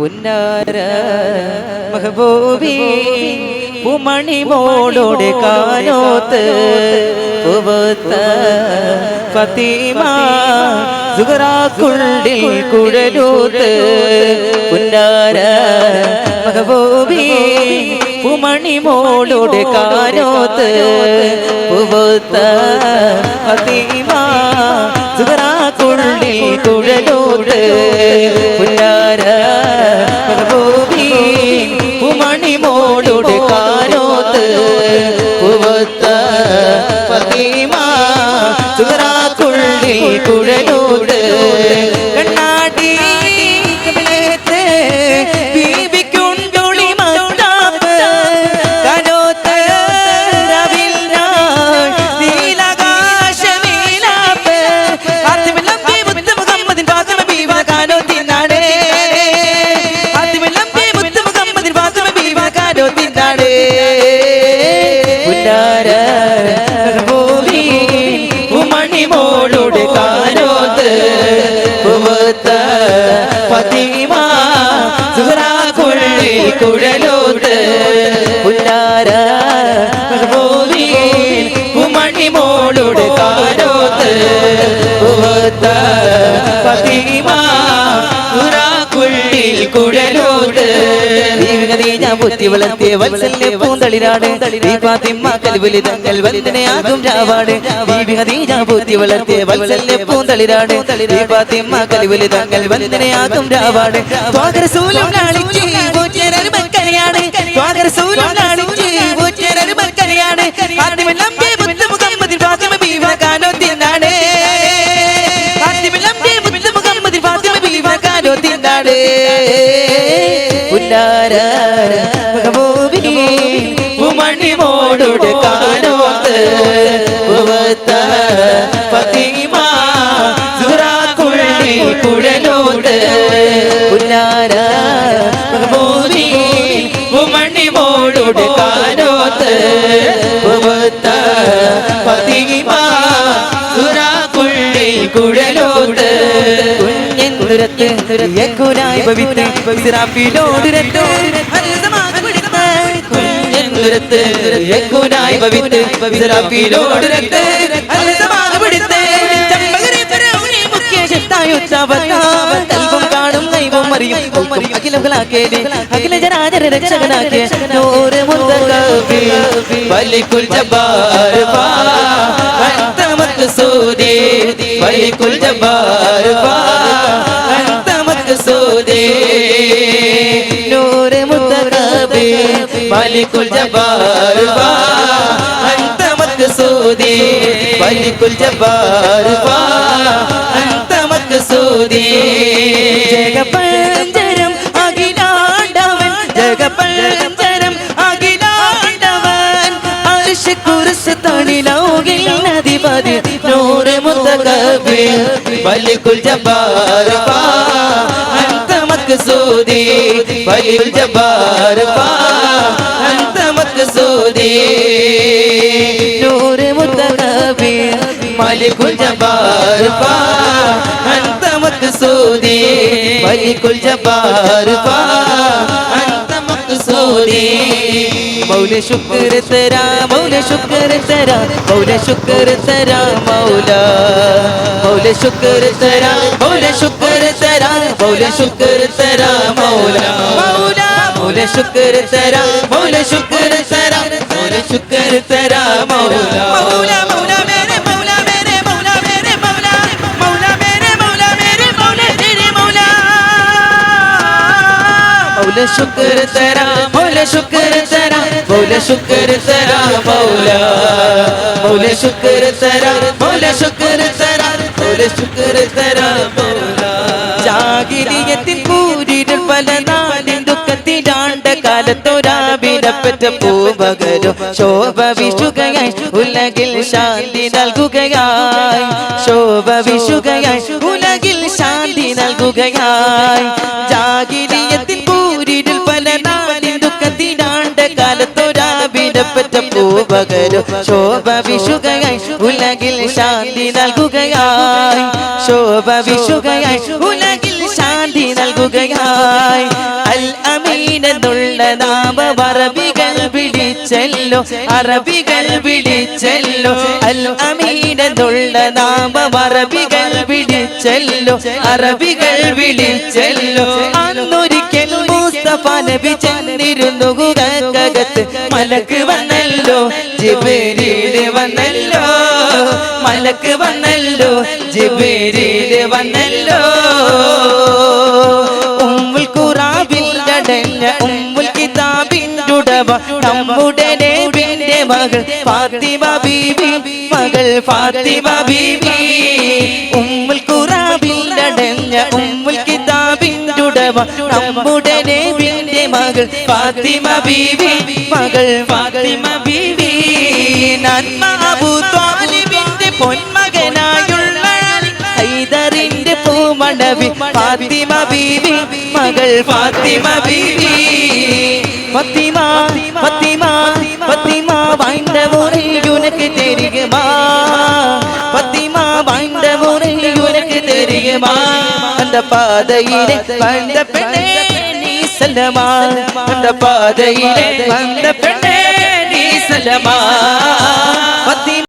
പുന്നാര മഹബൂബി പുമണി മോളോട് കാനോത്ത് പുവത്ത ഫത്തിമ സുഗറാക്കുള്ളിൽ കുഴലൂത്ത് പുന്നാര മഹബൂബി പുമണി മോളോട് കാനോത്ത് പുവത്ത ഫത്തിമ വളർത്തിയ വത്സല്യ പൂന്തളിരാട്. കൽവിലി തങ്ങൾ വന്ദനയാകും രാവാട്. ബുദ്ധി വളർത്തിയ വത്സല്യ പൂന്തളിരാട്. കൽവിലി തങ്ങൾ വന്ദനയാകും രാവാട്. സ്വാഗരസൂലം നാളിച്ച് മക്കരയാണ് സ്വാഗരസൂലം നാളിച്ച് മക്കരയാണ് ആദ്യമെല്ലാം മുത്ത് പുവത്ത ഫത്തിമ സുറാക്കുള്ളി കുഴലോട് പുല്ലാര ഭൂമി ഉമണി മോടുടെ കാലോത്ത് പുവത്ത ഫത്തിമ സുറാക്കുള്ളി ഹരിതമാകപ്പെടുത്ത് കുഞ്ഞെന്തുരത്ത് യക്കുനായി ഭവിത്ത് ഇസ്രാഫിലോടുരത്ത് ഹരിതമാകപ്പെടുത്ത് ചമ്പകരെ ഫറൗനെ മുഖ്യ ശക്തായുദ്ധവത്താവൻ കൽബം കാണും ദൈവം അറിയും. ഉൽക്കും അഖിലങ്ങളാക്കേലി അഖില ജനാചര രക്ഷകനാക്കിയ നൂറ് മുത്തകബി വലിക്കുൽ ജബ്ബാർ ഫാ. അൻത മഖ്സൂദി വലിക്കുൽ ജബ്ബാർ മഖ്സൂദി നൂറ് മുത്തകബി വലിക്കുൽ ജബ്ബാർ ഫാ അൻത മഖ്സൂദി വലിക്കുൽ ജബ്ബാർ ഫാ അൻത മഖ്സൂദി ജഗപഞ്ചരം അഖിലാണ്ടവൻ. ജഗപഞ്ചരം അഖിലാണ്ടവൻ. അർശ് കുർസ് തണിലൗകിൽ നദിപതി. നൂറ് മുത്തകബി വലിക്കുൽ ജബ്ബാർ ജബ്ബാർ ഫാ അൻത മഖ്സൂദി നൂറ് മുത്തകബി മലിക്കുൽ അന്ത മഖ്സൂദി മലിക്കുൽ അൻത മഖ്സൂദി മൗല ശുക്ർ തരാ മൗല ശുക്ർ തരാ മൗല ശുക്ർ തരാ മൗല. മൗല ശുക്ർ തരാ മൗല ശുക്ർ തരാ മൗല ശുക്ർ തരാ മൗല മൗല മൗല ശുക്ർ തരാ മൗല ശുക്ർ തരാ മൗല ശുക്ർ തരാ മൗല മൗല മൗല മേരെ മൗല മേരെ മൗല മേരെ മൗല മൗല മേരെ മൗല മേരെ മൗല മേരെ മൗല മൗല ശുക്ർ തരാ മൗല ശുക്ർ തരാ മൗല ശുക്ർ തരാ മൗല മൗല ശുക്ർ തരാ മൗല ശുക്ർ തരാ മൗല ശുക്ർ കാലത്തൊരാവിലപ്പറ്റ പൂവകരും ശോഭ വിഷുകയായി ഉലകിൽ ശാന്തി നൽകുകയായി. ശോഭ വിഷുകയായി ഉലകിൽ ശാന്തി നൽകുകയായി. ജാഗിരിയത്തിൽ പൂരിടിൽ പല നാടിൻ ദുഃഖത്തിലാണ്ട കാലത്തൊരാവിലപ്പറ്റ പൂവകരും ശോഭ വിഷുകയായി ഉലകിൽ ശാന്തി നൽകുകയായി. ശോഭ വിഷുകയായി ഉലകിൽ ശാന്തി നൽകുകയായി. അമീനെന്നുള്ള നാമം അറബികൾ വിളിച്ചല്ലോ അറബികൾ വിളിച്ചല്ലോ അൽ അമീനെന്നുള്ള നാമം അറബികൾ വിളിച്ചല്ലോ അറബികൾ വിളിച്ചല്ലോ. അന്നൊരിക്കൽ മുസ്തഫ നബി ചെന്നിരുന്നു ഗുഹക്കകത്ത് മലക്ക് വന്നല്ലോ ജിബരീൽ വന്നല്ലോ മലക്ക് വന്നല്ലോ ജിബരീൽ വന്നല്ലോ. നമ്മുടെ നബിന്റെ മകൾ ഫാത്തിമ ബീബി മകൾ ഫാത്തിമ ബീബി ഉമ്മുൽ ഖുറാബിൽ അടഞ്ഞ ഉമ്മുൽ കിതാബിന്റുടവ നമ്മുടെ നബിന്റെ മകൾ ഫാത്തിമ ബീബി മകൾ ഫാത്തിമ ബീബി നന്മ അബൂ ത്വാലിബിന്റെ പൊന്മകനായുള്ള ഹൈദറിന്റെ പൂമണവി ഫാത്തിമ ബീബി മകൾ ഫാത്തിമ ബീബി ഫത്തിമ வாழ்ந்த முறை உனக்கு தெரியுமா? பத்திமா வாழ்ந்த முறை உனக்கு தெரியுமா? அந்த பாதையிலே வந்த பெண்ணே நீ செல்லமா? அந்த பாதையிலே வந்த பெண்ணே நீ செல்லமா? பத்தி